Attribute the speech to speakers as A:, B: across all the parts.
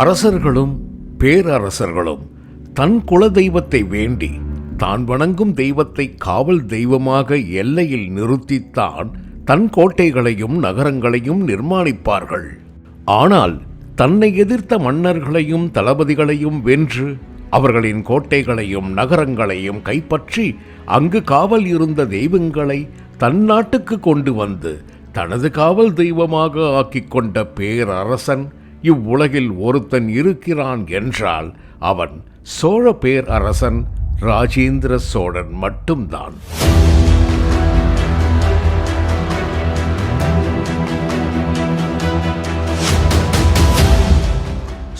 A: அரசர்களும் பேரரசர்களும் தன் குல தெய்வத்தை வேண்டி தான் வணங்கும் தெய்வத்தை காவல் தெய்வமாக எல்லையில் நிறுத்தித்தான் தன் கோட்டைகளையும் நகரங்களையும் நிர்மாணிப்பார்கள். ஆனால் தன்னை எதிர்த்த மன்னர்களையும் தளபதிகளையும் வென்று அவர்களின் கோட்டைகளையும் நகரங்களையும் கைப்பற்றி அங்கு காவல் இருந்த தெய்வங்களை தன் நாட்டுக்கு கொண்டு வந்து தனது காவல் தெய்வமாக ஆக்கிக் கொண்ட பேரரசன் இவ்வுலகில் ஒருத்தன் இருக்கிறான் என்றால் அவன் சோழ பேரரசன் ராஜேந்திர சோழன் மட்டும்தான்.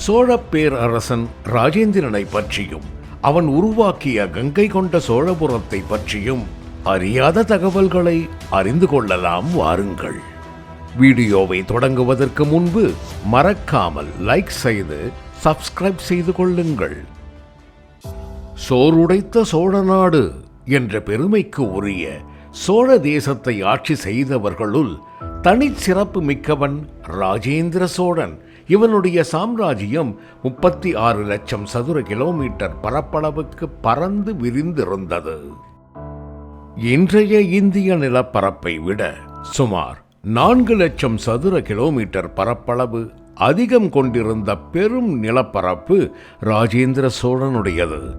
A: சோழ பேரரசன் ராஜேந்திரனை பற்றியும் அவன் உருவாக்கிய கங்கை கொண்ட சோழபுரத்தை பற்றியும் அறியாத தகவல்களை அறிந்து கொள்ளலாம் வாருங்கள். வீடியோவை தொடங்குவதற்கு முன்பு மறக்காமல் லைக் செய்து சப்ஸ்கிரைப் செய்து கொள்ளுங்கள். சோறுடைத்த சோழநாடு என்ற பெருமைக்கு உரிய சோழ தேசத்தை ஆட்சி செய்தவர்களுள் தனிச்சிறப்பு மிக்கவன் ராஜேந்திர சோழன். இவனுடைய சாம்ராஜ்யம் முப்பத்தி ஆறு லட்சம் சதுர கிலோமீட்டர் பரப்பளவுக்கு பறந்து விரிந்திருந்தது. இன்றைய இந்திய நிலப்பரப்பை விட சுமார் நான்கு லட்சம் சதுர கிலோமீட்டர் பரப்பளவு அதிகம் கொண்டிருந்த பெரும் நிலப்பரப்பு ராஜேந்திர சோழனுடையது.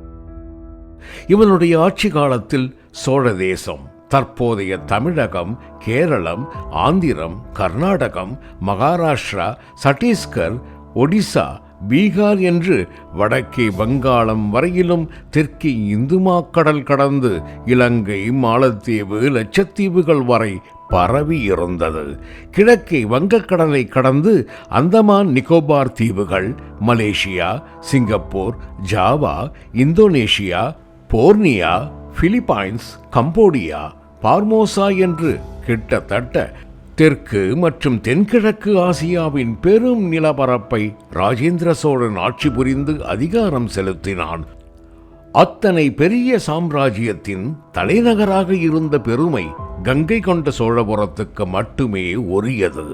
A: இவனுடைய ஆட்சி காலத்தில் சோழ தேசம் தற்போதைய தமிழகம் கேரளம் ஆந்திரம் கர்நாடகம் மகாராஷ்டிரா சட்டீஸ்கர் ஒடிசா பீகார் என்று வடக்கே வங்காளம் வரையிலும் தெற்கே இந்துமாக்கடல் கடந்து இலங்கை மாலத்தீவு லட்சத்தீவுகள் வரை பரவி இருந்தது. கிழக்கே வங்கக்கடலை கடந்து அந்தமான் நிக்கோபார் தீவுகள் Malaysia Singapore Java Indonesia Borneo Philippines Cambodia Formosa என்று கிட்டத்தட்ட தெற்கு மற்றும் தென்கிழக்கு ஆசியாவின் பெரும் நிலப்பரப்பை ராஜேந்திர சோழன் ஆட்சி புரிந்து அதிகாரம் செலுத்தினான். அத்தனை பெரிய சாம்ராஜ்யத்தின் தலைநகராக இருந்த பெருமை கங்கை கொண்ட சோழபுரத்துக்கு மட்டுமே உரியது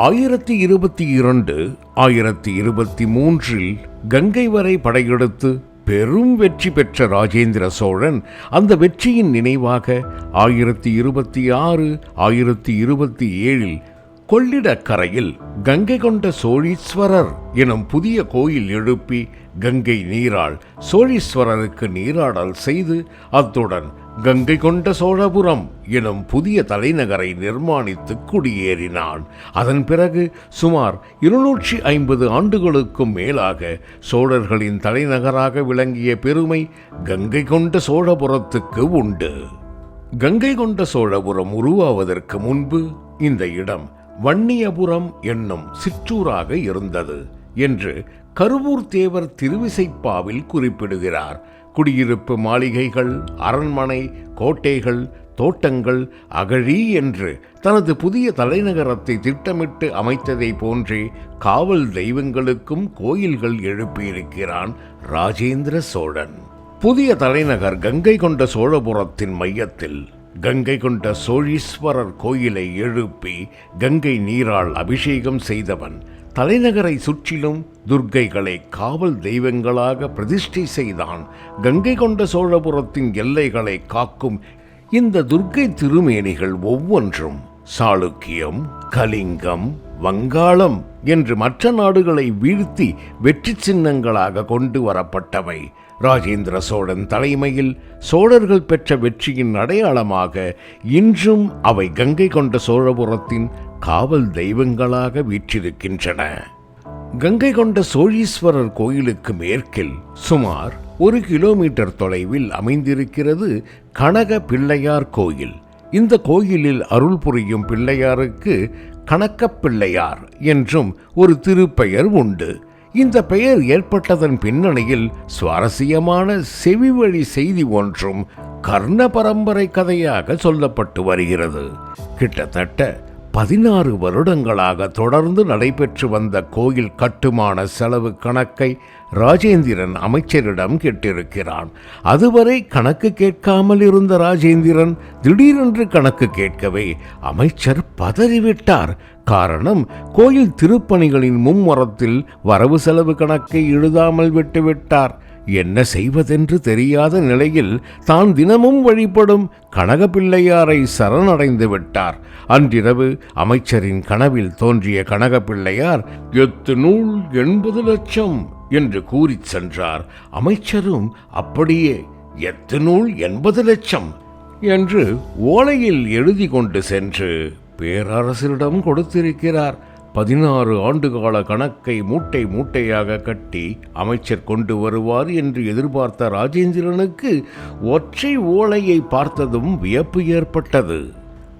A: ஆயிரத்தி இருபத்தி இரண்டு ஆயிரத்தி இருபத்தி மூன்றில் கங்கை வரை படையெடுத்து பெரும் வெற்றி பெற்ற ராஜேந்திர சோழன் அந்த வெற்றியின் நினைவாக ஆயிரத்தி இருபத்தி ஆறு ஆயிரத்தி இருபத்தி ஏழில் கொள்ளிடக்கரையில் கங்கை கொண்ட சோழீஸ்வரர் எனும் புதிய கோயில் எழுப்பி கங்கை நீரால் சோழீஸ்வரருக்கு நீராடல் செய்து அத்துடன் கங்கை கொண்ட சோழபுரம் எனும் புதிய தலைநகரை நிர்மாணித்து குடியேறினான். அதன் பிறகு சுமார் இருநூற்றி ஐம்பது ஆண்டுகளுக்கும் மேலாக சோழர்களின் தலைநகராக விளங்கிய பெருமை கங்கை கொண்ட சோழபுரத்துக்கு உண்டு. கங்கை கொண்ட சோழபுரம் உருவாவதற்கு முன்பு இந்த இடம் வன்னியபுரம் என்னும் சிற்றூராக இருந்தது என்று கருவூர் தேவர் திருவிசைப்பாவில் குறிப்பிடுகிறார். குடியிருப்பு மாளிகைகள் அரண்மனை கோட்டைகள் தோட்டங்கள் அகழி என்று தனது புதிய தலைநகரத்தை திட்டமிட்டு அமைத்ததை போன்றே காவல் தெய்வங்களுக்கும் கோயில்கள் எழுப்பியிருக்கிறான் ராஜேந்திர சோழன். புதிய தலைநகர் கங்கை கொண்ட சோழபுரத்தின் மையத்தில் கங்கை கொண்ட சோழீஸ்வரர் கோயிலை எழுப்பி கங்கை நீரால் அபிஷேகம் செய்தவன் தலைநகரை சுற்றிலும் துர்க்கைகளை காவல் தெய்வங்களாக பிரதிஷ்டை செய்தான். கங்கை கொண்ட சோழபுரத்தின் எல்லைகளை காக்கும் இந்த துர்க்கை திருமேனிகள் ஒவ்வொன்றும் சாளுக்கியம் கலிங்கம் வங்காளம் என்று மற்ற நாடுகளை வீழ்த்தி வெற்றி சின்னங்களாக கொண்டு வரப்பட்டவை. ராஜேந்திர சோழன் தலைமையில் சோழர்கள் பெற்ற வெற்றியின் அடையாளமாக இன்றும் அவை கங்கை கொண்ட சோழபுரத்தின் காவல் தெய்வங்களாக வீற்றிருக்கின்றன. கங்கை கொண்ட சோழீஸ்வரர் கோயிலுக்கு மேற்கில் சுமார் ஒரு கிலோமீட்டர் தொலைவில் அமைந்திருக்கிறது கனக பிள்ளையார் கோயில். இந்த கோயிலில் அருள் புரியும் பிள்ளையாருக்கு கணக்கப் பிள்ளையார் என்றும் ஒரு திருப்பெயர் உண்டு. இந்த பெயர் ஏற்பட்டதன் பின்னணியில் சுவாரஸ்யமான செவிவழி செய்தி ஒன்றும் கர்ண பரம்பரை கதையாக சொல்லப்பட்டு வருகிறது. கிட்டத்தட்ட பதினாறு வருடங்களாக தொடர்ந்து நடைபெற்று வந்த கோயில் கட்டுமான செலவு கணக்கை ராஜேந்திரன் அமைச்சரிடம் கேட்டிருக்கிறான். அதுவரை கணக்கு கேட்காமல் இருந்த ராஜேந்திரன் திடீரென்று கணக்கு கேட்கவே அமைச்சர் பதறிவிட்டார். காரணம் கோயில் திருப்பணிகளின் மும்முரத்தில் வரவு செலவு கணக்கை எழுதாமல் விட்டுவிட்டார். என்ன செய்வதென்று தெரியாத நிலையில் தான் தினமும் வழிபடும் கனகப்பிள்ளையாரை சரணடைந்து விட்டார். அன்றிரவு அமைச்சரின் கனவில் தோன்றிய கனகப்பிள்ளையார் எத்து நூல் எண்பது லட்சம் என்று கூறிச் சென்றார். அமைச்சரும் அப்படியே எத்து நூல் எண்பது லட்சம் என்று ஓலையில் எழுதி கொண்டு சென்று பேரரசரிடம் கொடுத்திருக்கிறார். பதினாறு ஆண்டுகால கணக்கை மூட்டை மூட்டையாக கட்டி அமைச்சர் கொண்டு வருவார் என்று எதிர்பார்த்த ராஜேந்திரனுக்கு ஒற்றை ஓலையை பார்த்ததும் வியப்பு ஏற்பட்டது.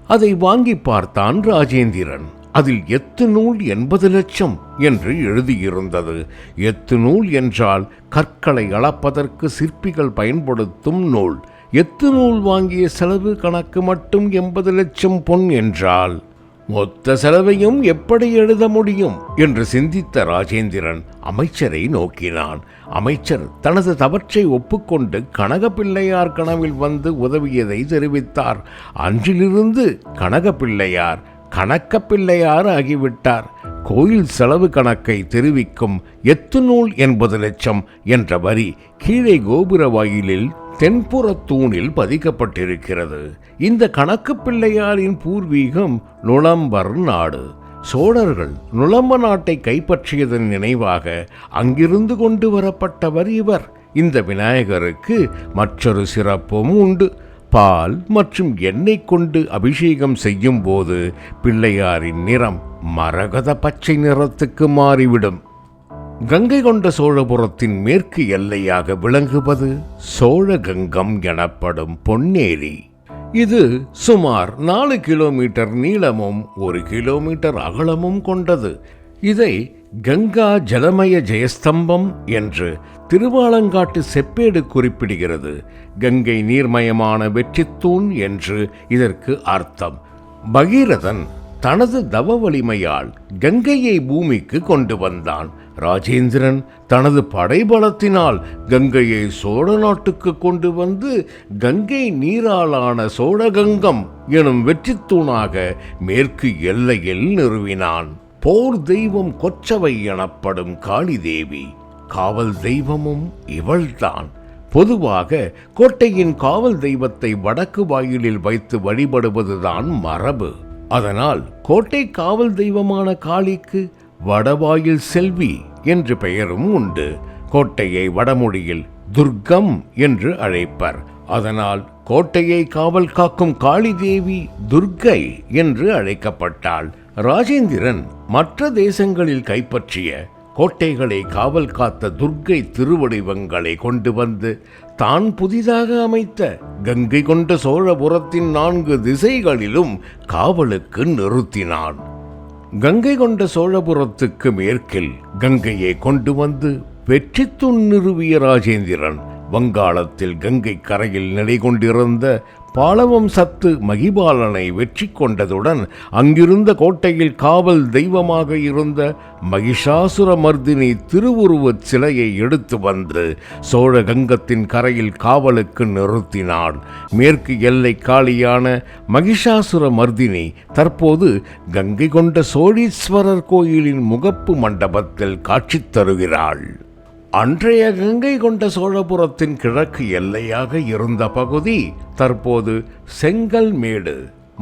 A: அதை வாங்கி பார்த்தான் ராஜேந்திரன். அதில் எத்து நூல் எண்பது லட்சம் என்று எழுதியிருந்தது. எத்து நூல் என்றால் கற்களை அளப்பதற்கு சிற்பிகள் பயன்படுத்தும் நூல். எத்து நூல் வாங்கிய செலவு கணக்கு மட்டும் எண்பது லட்சம் பொன் என்றால் மொத்த செலவையும் எப்படி எழுத முடியும்? என்று சிந்தித்த ராஜேந்திரன் அமைச்சரை நோக்கினான். அமைச்சர் தனது தவற்றை ஒப்புக்கொண்டு கனகப்பிள்ளையார் கனவில் வந்து உதவியதை தெரிவித்தார். அன்றிலிருந்து கனகப்பிள்ளையார் கணக்கப்பிள்ளையார் ஆகிவிட்டார். கோயில் செலவு கணக்கை தெரிவிக்கும் எத்து நூல் எண்பது லட்சம் என்ற வரி கீழே கோபுர வாயிலில் தென்புற தூணில் பதிக்கப்பட்டிருக்கிறது. இந்த கணக்கு பிள்ளையாரின் பூர்வீகம் நுளம்பர் நாடு. சோழர்கள் நுளம்ப நாட்டை கைப்பற்றியதன் நினைவாக அங்கிருந்து கொண்டு வரப்பட்டவர் இவர். இந்த விநாயகருக்கு மற்றொரு சிறப்பும் உண்டு. பால் மற்றும் எண்ணெய் கொண்டு அபிஷேகம் செய்யும் போது பிள்ளையாரின் நிறம் மரகத பச்சை நிறத்துக்கு மாறிவிடும். கங்கை கொண்ட சோழபுரத்தின் மேற்கு எல்லையாக விளங்குவது சோழகங்கம் எனப்படும் பொன்னேரி. இது சுமார் நாலு கிலோமீட்டர் நீளமும் ஒரு கிலோமீட்டர் அகலமும் கொண்டது. இதை கங்கா ஜலமய ஜெயஸ்தம்பம் என்று திருவாலங்காட்டு செப்பேடு குறிப்பிடுகிறது. கங்கை நீர்மயமான வெற்றித்தூண் என்று இதற்கு அர்த்தம். பகீரதன் தனது தவ வலிமையால் கங்கையை பூமிக்கு கொண்டு வந்தான். ராஜேந்திரன் தனது படைபலத்தினால் கங்கையை சோழ நாட்டுக்கு கொண்டு வந்து கங்கை நீராலான சோழகங்கம் எனும் வெற்றித்தூணாக மேற்கு எல்லையில் நிறுவினான். போர் தெய்வம் கொச்சவை எனப்படும் காளி தேவி காவல் தெய்வமும் இவள்தான். பொதுவாக கோட்டையின் காவல் தெய்வத்தை வடக்கு வாயிலில் வைத்து வழிபடுவதுதான் மரபு. அதனால் கோட்டை காவல் தெய்வமான காளிக்கு வடவாயில் செல்வி என்று பெயரும் உண்டு. கோட்டையை வடமொழியில் துர்க்கம் என்று அழைப்பர். அதனால் கோட்டையை காவல் காக்கும் காளி தேவி துர்க்கை என்று அழைக்கப்பட்டாள். ராஜேந்திரன் மற்ற தேசங்களில் கைப்பற்றிய கோட்டைகளை காவல் காத்த துர்க்கை திருவடிவங்களை கொண்டு வந்து தான் புதிதாக அமைத்த கங்கை கொண்ட சோழபுரத்தின் நான்கு திசைகளிலும் காவலுக்கு நிறுத்தினான். கங்கை கொண்ட சோழபுரத்துக்கு மேற்கில் கங்கையை கொண்டு வந்து வெற்றித்துண் நிறுவிய ராஜேந்திரன் வங்காளத்தில் கங்கை கரையில் நிலை கொண்டிருந்த பாலவம் சத்து மகிபாலனை வெற்றி கொண்டதுடன் அங்கிருந்த கோட்டையில் காவல் தெய்வமாக இருந்த மகிஷாசுர மர்தினி திருவுருவச் சிலையை எடுத்து வந்து சோழ கங்கத்தின் கரையில் காவலுக்கு நிறுத்தினாள். மேற்கு எல்லை காலியான மகிஷாசுர மர்தினி தற்போது கங்கை கொண்ட சோழீஸ்வரர் கோயிலின் முகப்பு மண்டபத்தில் காட்சி தருகிறாள். அன்றைய கங்கை கொண்ட சோழபுரத்தின் கிழக்கு எல்லையாக இருந்த பகுதி தற்போது செங்கல்மேடு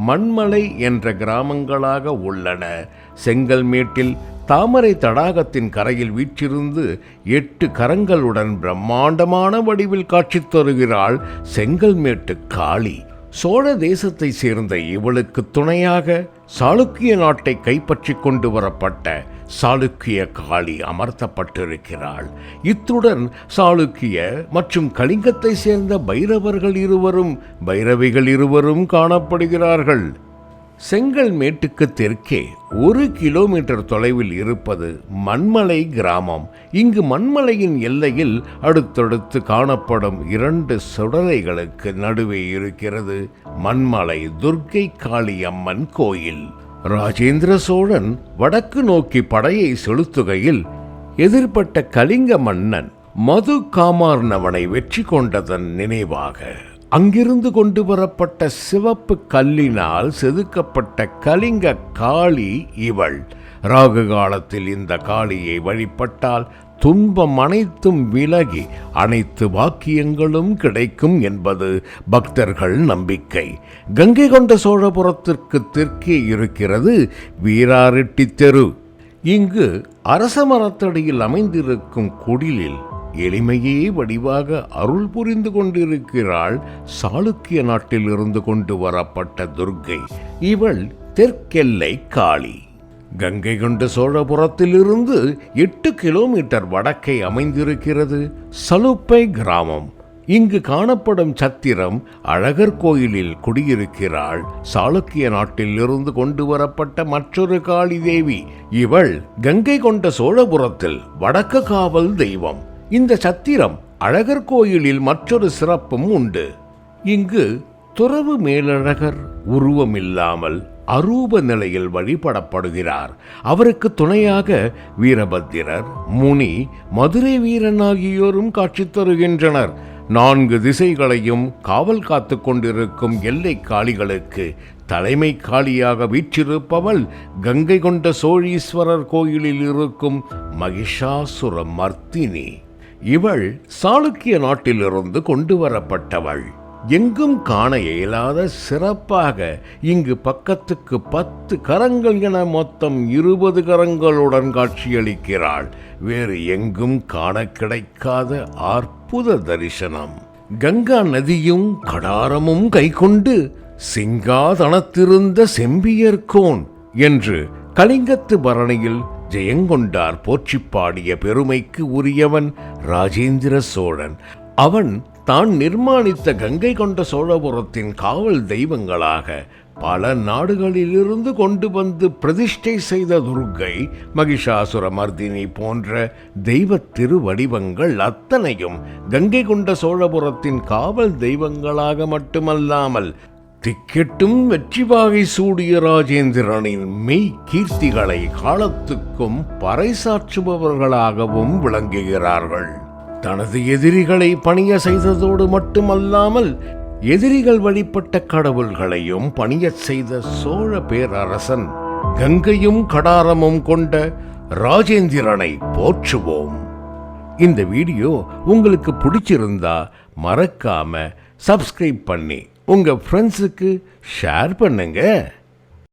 A: மண்மலை என்ற கிராமங்களாக உள்ளன. செங்கல்மேட்டில் தாமரை தடாகத்தின் கரையில் வீற்றிருந்து எட்டு கரங்களுடன் பிரம்மாண்டமான வடிவில் காட்சி தருகிறாள் செங்கல்மேட்டு காளி. சோழ தேசத்தை சேர்ந்த இவளுக்கு துணையாக சாளுக்கிய நாட்டை கைப்பற்றி கொண்டு வரப்பட்ட சாளுக்கிய காளி அமர்த்தப்பட்டிருக்கிறாள். இத்துடன் சாளுக்கிய மற்றும் கலிங்கத்தை சேர்ந்த பைரவர்கள் இருவரும் பைரவிகள் இருவரும் காணப்படுகிறார்கள். செங்கல் மேட்டுக்கு தெற்கே ஒரு கிலோமீட்டர் தொலைவில் இருப்பது மண்மலை கிராமம். இங்கு மண்மலையின் எல்லையில் அடுத்தடுத்து காணப்படும் இரண்டு சுடலைகளுக்கு நடுவே இருக்கிறது மண்மலை துர்க்கை காளியம்மன் கோயில். ராஜேந்திர சோழன் வடக்கு நோக்கி படையை செலுத்துகையில் எதிர்ப்பட்ட கலிங்க மன்னன் மது காமார்ணவனை வெற்றி கொண்டதன் நினைவாக. அங்கிருந்து கொண்டு வரப்பட்ட சிவப்பு கல்லினால் செதுக்கப்பட்ட கலிங்க காளி இவள். ராகு காலத்தில் இந்த காளியை வழிபட்டால் துன்பம் அனைத்தும் விலகி அனைத்து வாக்கியங்களும் கிடைக்கும் என்பது பக்தர்கள் நம்பிக்கை. கங்கை கொண்ட சோழபுரத்திற்கு தெற்கே இருக்கிறது வீராரெட்டி தெரு. இங்கு அரச மரத்தடியில் அமைந்திருக்கும் குடிலில் எளிமையே வடிவாக அருள் புரிந்து கொண்டிருக்கிறாள் சாளுக்கிய நாட்டில் இருந்து கொண்டு வரப்பட்ட துர்க்கை. இவள் தெற்கெல்லை காளி. கங்கை கொண்ட சோழபுரத்திலிருந்து எட்டு கிலோமீட்டர் வடக்கே அமைந்திருக்கிறது சலுப்பை கிராமம். இங்கு காணப்படும் சத்திரம் அழகர் கோயிலில் குடியிருக்கிறாள் சாளுக்கிய நாட்டில் இருந்து கொண்டு வரப்பட்ட மற்றொரு காளி தேவி. இவள் கங்கை கொண்ட சோழபுரத்தில் வடக்கு காவல் தெய்வம். இந்த சத்திரம் அழகர் கோயிலில் மற்றொரு சிறப்பும் உண்டு. இங்கு துறவு மேலழகர் உருவமில்லாமல் அரூப நிலையில் வழிபடப்படுகிறார். அவருக்கு துணையாக வீரபத்திரர் முனி மதுரை வீரன் ஆகியோரும் காட்சி தருகின்றனர். நான்கு திசைகளையும் காவல் காத்து கொண்டிருக்கும் எல்லை காளிகளுக்கு தலைமை காளியாக வீற்றிருப்பவள் கங்கை கொண்ட சோழீஸ்வரர் கோயிலில் இருக்கும் மகிஷாசுர மர்த்தினி இவள் சாளுக்கிய நாட்டிலிருந்து கொண்டு வரப்பட்டவள் எங்கும் காண இயலாத சிறப்பாக இங்கு பக்கத்துக்கு பத்து கரங்கள் என மொத்தம் இருபது கரங்களுடன் காட்சியளிக்கிறாள். வேறு எங்கும் காண கிடைக்காத அற்புத தரிசனம். கங்கா நதியும் கடாரமும் கைக்கொண்டு சிங்காதனத்திருந்த செம்பியர்கோன் என்று கலிங்கத்து பரணியில் ஜெயங்கொண்டார் போற்றி பாடிய பெருமைக்கு உரியவன் ராஜேந்திர சோழன். அவன் தான் நிர்மாணித்த கங்கை கொண்ட சோழபுரத்தின் காவல் தெய்வங்களாக பல நாடுகளிலிருந்து கொண்டு வந்து பிரதிஷ்டை செய்த துர்க்கை மகிஷாசுர மர்தினி போன்ற தெய்வ திருவடிவங்கள் அத்தனையும் கங்கை கொண்ட சோழபுரத்தின் காவல் தெய்வங்களாக மட்டுமல்லாமல் திக்கெட்டும் வெற்றிவாகை சூடிய ராஜேந்திரனின் மெய் கீர்த்திகளை காலத்துக்கும் பறைசாற்றுபவர்களாகவும் விளங்குகிறார்கள். தனது எதிரிகளை பணிய செய்ததோடு மட்டுமல்லாமல் எதிரிகள் வழிபட்ட கடவுள்களையும் பணியச் செய்த சோழ பேரரசன் கங்கையும் கடாரமும் கொண்ட ராஜேந்திரனை போற்றுவோம். இந்த வீடியோ உங்களுக்கு பிடிச்சிருந்தா மறக்காம சப்ஸ்கிரைப் பண்ணி உங்கள் ஃப்ரெண்ட்ஸுக்கு ஷேர் பண்ணுங்கள்